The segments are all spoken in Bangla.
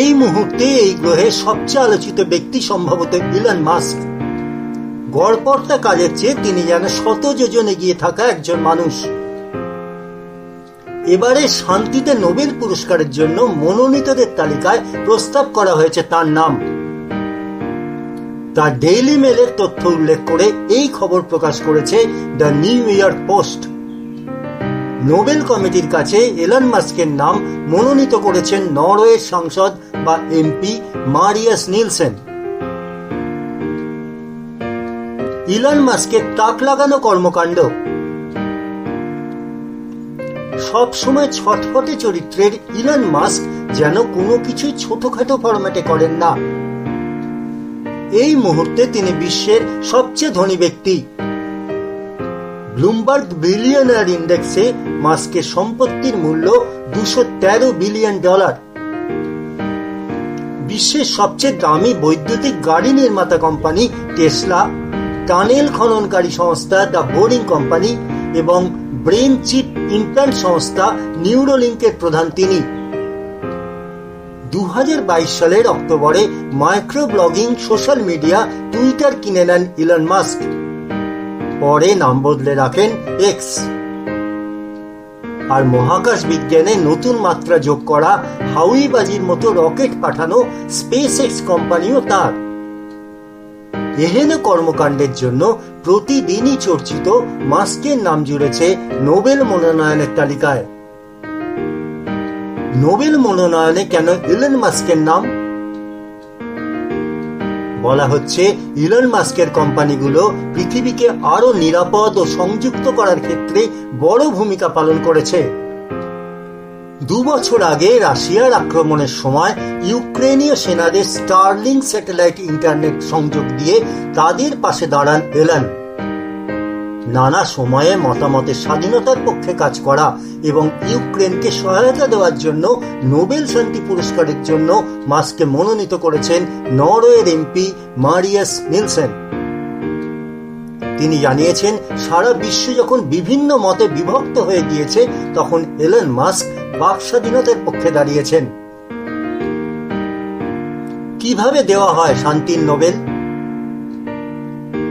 এই মুহূর্তে এই গ্রহের সবচেয়ে আলোচিত ব্যক্তি সম্ভবত ইলন মাস্ক। গড়পড়তা কাজের চেয়ে তিনি যেন শত যোজন এগিয়ে থাকা একজন মানুষ। এবারে শান্তিতে নোবেল পুরস্কারের জন্য মনোনীতদের তালিকায় প্রস্তাব করা হয়েছে তার নাম। তার ডেইলি মেলের তথ্য উল্লেখ করে এই খবর প্রকাশ করেছে the New York Post. Nobel কমিটির কাছে এলন মাস্কের নাম মনোনীত করেছেন নরওয়ের সাংসদ বা এমপি মারিয়াস নিলসেন। ইলন মাস্কের তাক লাগানো কর্মকাণ্ড। সবসময় ছটফটে চরিত্রের ইলন মাস্ক যেন কোনো কিছুই ছোটখাটো ফরম্যাটে করেন না। এই মুহূর্তে তিনি বিশ্বের সবচেয়ে ধনী ব্যক্তি। ব্লুমবার্গ বিলিয়নার ইন্ডেক্সে মাস্কের সম্পত্তির মূল্য দুশো তেরো বিলিয়ন ডলার। বিশ্বের সবচেয়ে দামি বৈদ্যুতিক গাড়ি নির্মাতা কোম্পানি টেসলা, টানেল খননকারী সংস্থা দ্য বোরিং কোম্পানি এবং ব্রেন চিপ ইমপ্ল্যান্ট সংস্থা নিউরোলিঙ্কের প্রধান তিনি। দু হাজার বাইশ সালের অক্টোবরে micro blogging social media, Twitter কিনে নেন ইলন মাস্ক। পরে নাম বদলে রাখেন এক্স আর মহাকাশ বিজ্ঞানে নতুন মাত্রা যোগ করা হাউইবাজির মতো রকেট পাঠানো স্পেস এক্স কোম্পানিও তার। এহেন কর্মকাণ্ডের জন্য প্রতিদিনই চর্চিত মাস্কের নাম জুড়েছে নোবেল মনোনয়নের তালিকায়। নোবেল মনোনয়নে কেন ইলন মাস্কের নাম? বলা হচ্ছে, ইলন মাস্কের কোম্পানিগুলো পৃথিবীকে আরও নিরাপদ ও সংযুক্ত করার ক্ষেত্রে বড় ভূমিকা পালন করেছে। দু বছর আগে রাশিয়ার আক্রমণের সময় ইউক্রেনীয় সেনাদের স্টার্লিং স্যাটেলাইট ইন্টারনেট সংযোগ দিয়ে তাদের পাশে দাঁড়ান এলান। নানা সময়ে মতামতের স্বাধীনতার পক্ষে কাজ করা এবং ইউক্রেনকে সহায়তা দেওয়ার জন্য নোবেল শান্তি পুরস্কারের জন্য মাস্ককে মনোনীত করেছেন নরওয়ের এমপি মারিয়াস নিলসেন। তিনি জানিয়েছেন, সারা বিশ্ব যখন বিভিন্ন মতে বিভক্ত হয়ে গিয়েছে, তখন এলন মাস্ক বাক স্বাধীনতার পক্ষে দাঁড়িয়েছেন। কীভাবে দেওয়া হয় শান্তির নোবেল?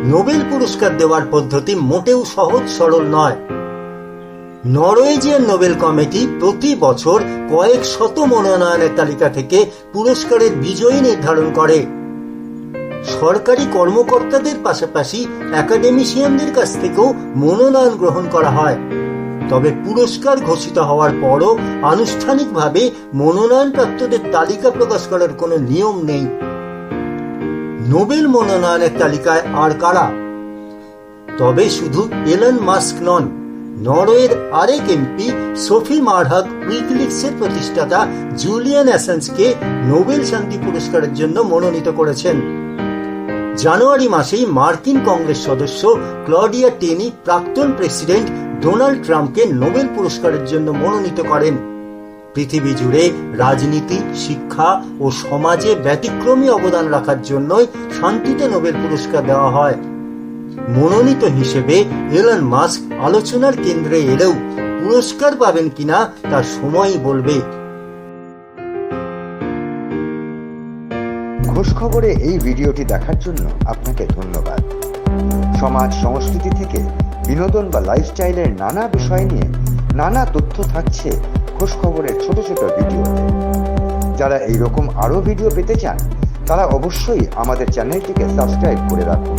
নোবেল পুরস্কার দেওয়ার পদ্ধতি মোটেও সহজ, সরল নয়। নরওয়েজিয়ান নোবেল কমিটি প্রতি বছর কয়েক শত মনোনয়নের তালিকা থেকে পুরস্কারের বিজয়ী নির্ধারণ করে। সরকারি কর্মকর্তাদের পাশাপাশি একাডেমিশিয়ানদের কাছ থেকেও মনোনয়ন গ্রহণ করা হয়। তবে পুরস্কার ঘোষিত হওয়ার পরও আনুষ্ঠানিকভাবে মনোনয়নপ্রাপ্তদের তালিকা প্রকাশ করার কোনো নিয়ম নেই। নোবেল মনোনয়নের তালিকায় আর কারা? তবে শুধু এলন মাস্ক নন, নরওয়ের আরেক এমপি সোফি মারহাক উইকলিক্সের প্রতিষ্ঠাতা জুলিয়ান অ্যাসেন্সকে নোবেল শান্তি পুরস্কারের জন্য মনোনীত করেছেন। জানুয়ারি মাসেই মার্কিন কংগ্রেস সদস্য ক্লডিয়া টেনি, প্রাক্তন প্রেসিডেন্ট ডোনাল্ড ট্রাম্পকে নোবেল পুরস্কারের জন্য মনোনীত করেন। পৃথিবী জুড়ে রাজনীতি, শিক্ষা ও সমাজে ব্যতিক্রমী অবদান রাখার জন্যই শান্তিতে নোবেল পুরস্কার দেওয়া হয়। মনোনীত হিসেবে এলন মাস্ক আলোচনার কেন্দ্রে এলেও পুরস্কার পাবেন কিনা তার সময়ই বলবে। খবরে এই ভিডিওটি দেখার জন্য আপনাকে ধন্যবাদ। সমাজ সংস্কৃতি থেকে বিনোদন বা লাইফস্টাইলের নানা বিষয় নিয়ে নানা তথ্য থাকছে খোঁজ খবরের ছোট ছোট ভিডিও। যারা এইরকম আরও ভিডিও পেতে চান, তারা অবশ্যই আমাদের চ্যানেলটিকে সাবস্ক্রাইব করে রাখুন।